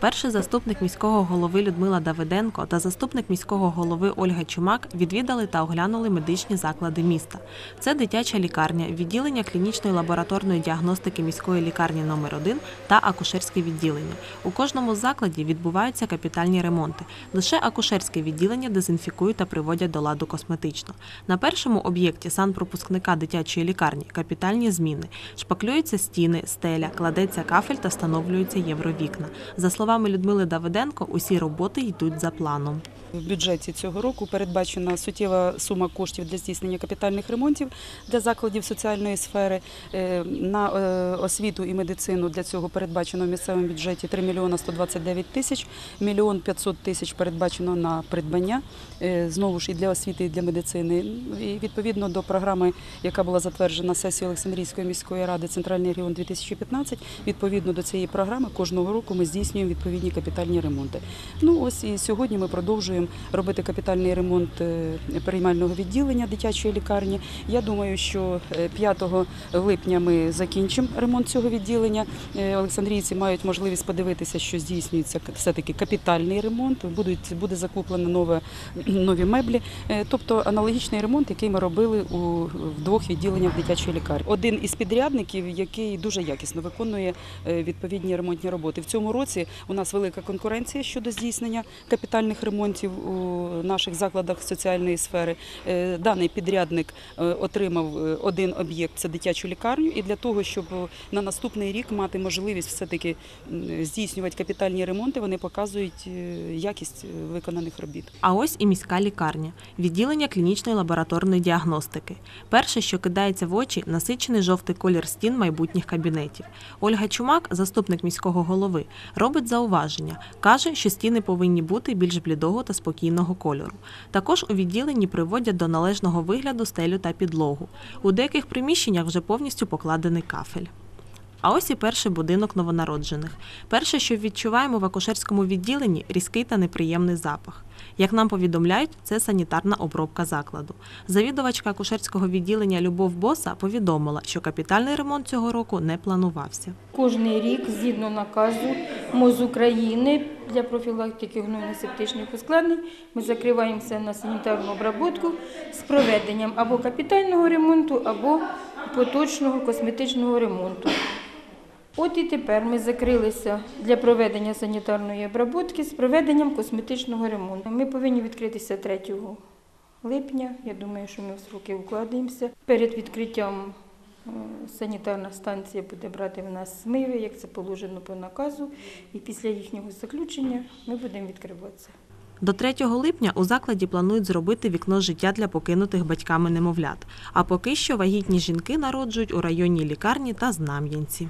Перший заступник міського голови Людмила Давиденко та заступник міського голови Ольга Чумак відвідали та оглянули медичні заклади міста. Це дитяча лікарня, відділення клінічної лабораторної діагностики міської лікарні номер 1 та акушерське відділення. У кожному з закладів відбуваються капітальні ремонти. Лише акушерське відділення дезінфікують та приводять до ладу косметично. На першому об'єкті санпропускника дитячої лікарні капітальні зміни. Шпаклюються стіни, стеля, кладеться кафель та встановлюються євровікна. За словами Людмили Давиденко, усі роботи йдуть за планом. В бюджеті цього року передбачена суттєва сума коштів для здійснення капітальних ремонтів для закладів соціальної сфери. Е, На е, освіту і медицину для цього передбачено в місцевому бюджеті 3 мільйона 129 тисяч, мільйон 500 тисяч передбачено на придбання, е, знову ж і для освіти, і для медицини. І відповідно до програми, яка була затверджена сесією Олександрійської міської ради Центральний регіон 2015, відповідно до цієї програми кожного року ми здійснюємо відповідні капітальні ремонти. Ну ось і сьогодні ми продовжуємо робити капітальний ремонт е, приймального відділення дитячої лікарні. Я думаю, що е, 5 липня ми закінчимо ремонт цього відділення. Е, Олександрійці мають можливість подивитися, що здійснюється все-таки капітальний ремонт. Будуть буде закуплено нове нові меблі, Е, тобто аналогічний ремонт, який ми робили у двох відділеннях дитячої лікарні. Один із підрядників, який дуже якісно виконує е, відповідні ремонтні роботи. В цьому році у нас велика конкуренція щодо здійснення капітальних ремонтів у наших закладах соціальної сфери. Е, Даний підрядник е, отримав е, один об'єкт це дитячу лікарню, і для того, щоб на наступний рік мати можливість все-таки здійснювати капітальні ремонти, вони показують якість виконаних робіт. А ось і міська лікарня, відділення клінічної лабораторної діагностики. Перше, що кидається в очі, насичений жовтий колір стін майбутніх кабінетів. Ольга Чумак, заступник міського голови, робить зауваження. каже, що стіни повинні бути більш блідого та спокійного кольору. Також у відділенні приводять до належного вигляду стелю та підлогу. У деяких приміщеннях вже повністю покладений кафель. А ось і перший будинок новонароджених. Перше, що відчуваємо в акушерському відділенні, різкий та неприємний запах. Як нам повідомляють, це санітарна обробка закладу. Завідувачка акушерського відділення Любов Боса повідомила, що капітальний ремонт цього року не планувався. Кожний рік, згідно наказу МОЗ України для профілактики гнойно-септичних ускладнень, ми закриваємося на санітарну обробку з проведенням або капітального ремонту, або поточного косметичного ремонту. От і тепер ми закрилися для проведення санітарної обробки з проведенням косметичного ремонту. Ми повинні відкритися 3 липня. Я думаю, що ми в сроки укладаємося. Перед відкриттям е, санітарна станція буде брати в нас змиви, як це положено по наказу. І після їхнього заключення ми будемо відкриватися. До 3 липня у закладі планують зробити вікно життя для покинутих батьками немовлят. А поки що вагітні жінки народжують у районній лікарні та Знам'янці.